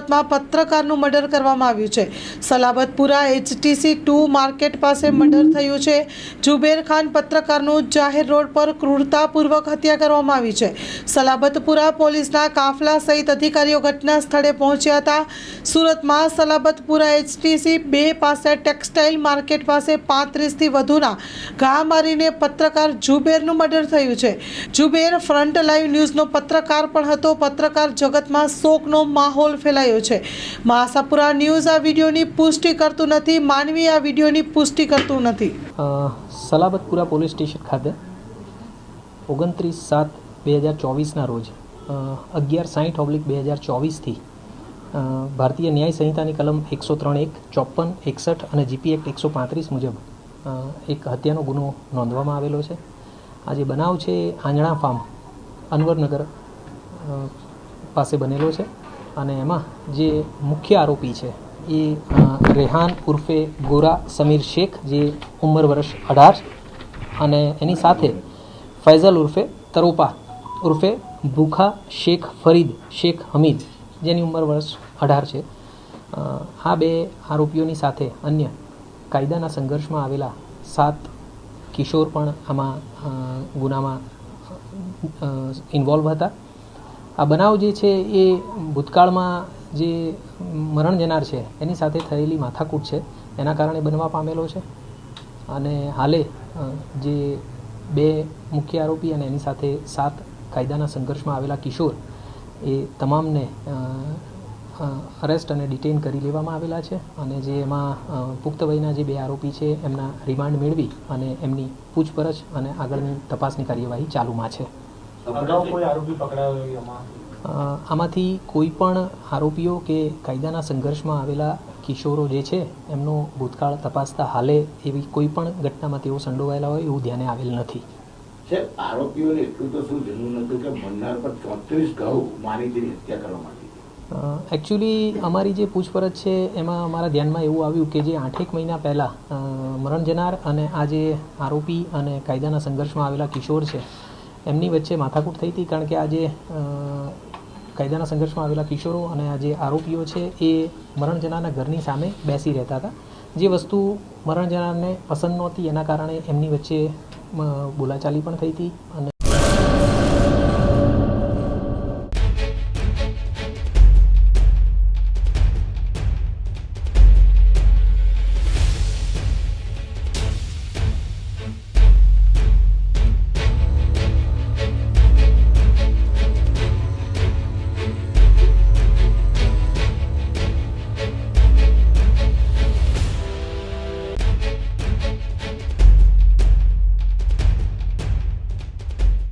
સુરતમાં પત્રકારનું મર્ડર કરવામાં આવ્યું છે. સલાબતપુરા એચટીસી ટુ માર્કેટ પાસે મર્ડર થયું છે. જુબેર ખાન પત્રકારનું જાહેર રોડ પર ક્રૂરતાપૂર્વક હત્યા કરવામાં આવી છે. સલાબતપુરા પોલીસના કાફલા સહિત અધિકારીઓ ઘટના સ્થળે પહોંચ્યા હતા. સુરતમાં સલાબતપુરા એચટીસી બે પાસે ટેક્સટાઇલ માર્કેટ પાસે પાંત્રીસથી વધુના ઘા મારીને પત્રકાર જુબેરનું મર્ડર થયું છે. જુબેર ફ્રન્ટ લાઈવ ન્યૂઝનો પત્રકાર પણ હતો. પત્રકાર જગતમાં શોકનો માહોલ ફેલાયો છે. માસાપુરા ન્યૂઝ આ વિડીયોની પુષ્ટિ કરતું નથી, માનવી આ વિડીયોની પુષ્ટિ કરતું નથી. સલાબતપુરા પોલીસ સ્ટેશન ખાતે ઓગણત્રીસ સાત બે હજાર ચોવીસના રોજ અગિયાર સાઠ ઓબ્લિક બે હજાર ચોવીસથી ભારતીય ન્યાય સંહિતાની કલમ એકસો ત્રણ એક, ચોપન, એકસઠ અને જીપી એક્ટ એકસો પાંત્રીસ મુજબ એક હત્યાનો ગુનો નોંધવામાં આવેલો છે. આ જે બનાવ છે આંજણા ફાર્મ, અનવરનગર પાસે બનેલો છે. અને એમાં જે મુખ્ય આરોપી છે, એ રેહાન ઉર્ફે ગોરા સમીર શેખ, જે ઉંમર વર્ષ અઢાર અને એની સાથે ફૈઝલ ઉર્ફે તરોપા ઉર્ફે ભૂખા શેખ ફરીદ શેખ હમીદ, જેની ઉંમર વર્ષ અઢાર છે. આ બે આરોપીઓની સાથે અન્ય કાયદાના સંઘર્ષમાં આવેલા સાત કિશોર પણ આમાં ગુનામાં ઇન્વોલ્વ હતા. આ બનાવ જે છે એ ભૂતકાળમાં જે મરણ જનાર છે, એની સાથે થયેલી માથાકૂટ છે, એના કારણે બનવા પામેલો છે. અને હાલે જે બે મુખ્ય આરોપી અને એની સાથે સાત કાયદાના સંઘર્ષમાં આવેલા કિશોર, એ તમામને અરેસ્ટ અને ડિટેન કરી લેવામાં આવેલા છે. અને જે એમાં પુખ્ત વયના જે બે આરોપી છે, એમના રિમાન્ડ મેળવી અને એમની પૂછપરછ અને આગળની તપાસની કાર્યવાહી ચાલુમાં છે. અગાઉ કોઈ આરોપી પકડાયો હોય એમાં અ, આમાંથી કોઈ પણ આરોપીઓ કે કાયદાના સંઘર્ષમાં આવેલા કિશોરો જે છે એમનો ભૂતકાળ તપાસતા હાલે એવી કોઈ પણ ઘટનામાં તેઓ સંડોવાયેલા હોય એવું ધ્યાને આવેલ નથી. સાહેબ આરોપીઓને એટલું તો શું જરૂર નતું કે મન્નાર પર ચોત્રીસ ઘઉં માનીતીની હત્યા કરવામાં આવી એકચ્યુઅલી અમારી જે પૂછપરછ છે એમાં અમારા ધ્યાનમાં એવું આવ્યું કે જે આઠેક મહિના પહેલાં મરણ જનાર અને આ જે આરોપી અને કાયદાના સંઘર્ષમાં આવેલા કિશોર છે એમની વચ્ચે માથાકૂટ થઈ હતી કારણ કે આ જે કાયદાના સંઘર્ષમાં આવેલા કિશોરો અને આ જે આરોપીઓ છે એ મરણ ઘરની સામે બેસી રહેતા હતા. જે વસ્તુ મરણ જનારને પસંદ નહોતી એના કારણે એમની વચ્ચે બોલાચાલી પણ થઈ હતી અને